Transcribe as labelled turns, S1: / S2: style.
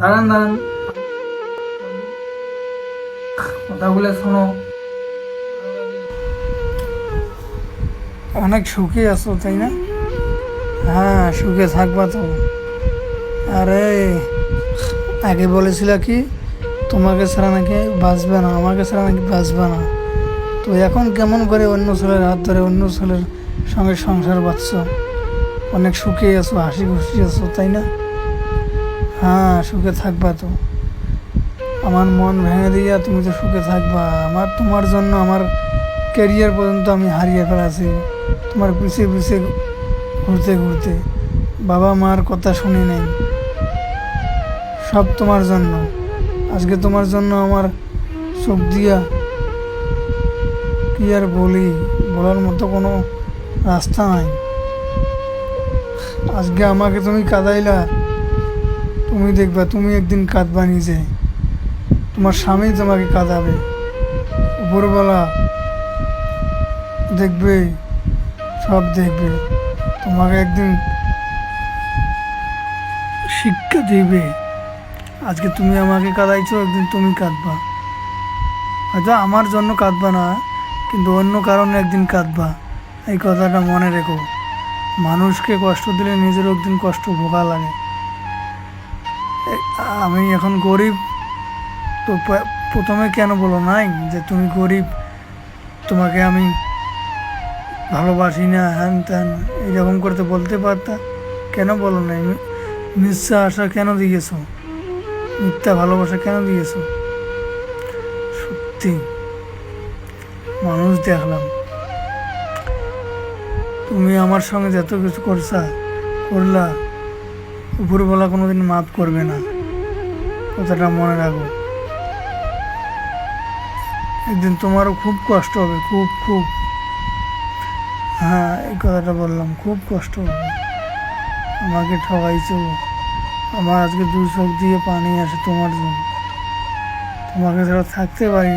S1: দাঁড়ান দাঁড়ান। কথাগুলো শোনো। অনেক সুখে আছো, তাই না? হ্যাঁ সুখে থাকবা তো। আরে, আগে বলেছিল কি, তোমাকে ছাড়া নাকি বাঁচবে না, আমাকে ছাড়া নাকি বাঁচবে না। তো এখন কেমন করে অন্য ছেলের হাত ধরে, অন্য ছেলের সঙ্গে সংসার বাঁচছ অনেক সুখে আছো, হাসি খুশি আছো, তাই না? হ্যাঁ সুখে থাকবা তো। আমার মন ভেঙে দিয়া তুমি তো সুখে থাকবা। আমার, তোমার জন্য আমার ক্যারিয়ার পর্যন্ত আমি হারিয়ে ফেলাছি। তোমার পিছিয়ে পিছিয়ে ঘুরতে ঘুরতে। বাবা মার কথা শুনি নাই। সব তোমার জন্য। আজকে তোমার জন্য আমার চোখ দিয়া কি আর বলি? বলার মতো কোনো রাস্তা নাই। আজকে আমাকে তুমি কাঁদাইলা। তুমি দেখবা, তুমি একদিন কাঁদবা নিজে তোমার স্বামী তোমাকে কাঁদাবে। উপরবেলা দেখবে, সব দেখবে, তোমাকে একদিন শিক্ষা দিবে। আজকে তুমি আমাকে কাঁদাইছো, একদিন তুমি কাঁদবা। হয়তো আমার জন্য কাঁদবা না, কিন্তু অন্য কারণে একদিন কাঁদবা। এই কথাটা মনে রেখো। মানুষকে কষ্ট দিলে নিজেরও একদিন কষ্ট ভোগা লাগে। আমি এখন গরিব। তো প্রথমে কেন বলো নাই যে তুমি গরিব? তোমাকে আমি ভালোবাসি না, হ্যান ত্যান, এরকম করতে বলতে পারতা? কেন বলো নাই? মিথ্যা আশা কেন দিয়েছ? মিথ্যা ভালোবাসা কেন দিয়েছ? সত্যি, মানুষ দেখলাম। তুমি আমার সঙ্গে যত কিছু করছা, করলা উপরবেলা কোনোদিন মাফ করবে না। কথাটা মনে রাখো। একদিন তোমারও খুব কষ্ট হবে, খুব খুব। হ্যাঁ এই কথাটা বললাম, খুব কষ্ট হবে। আমাকে ঠকাইছো। আমার আজকে দু চোখ দিয়ে পানি আসে তোমার জন্য। তোমাকে ছাড়া থাকতে পারি।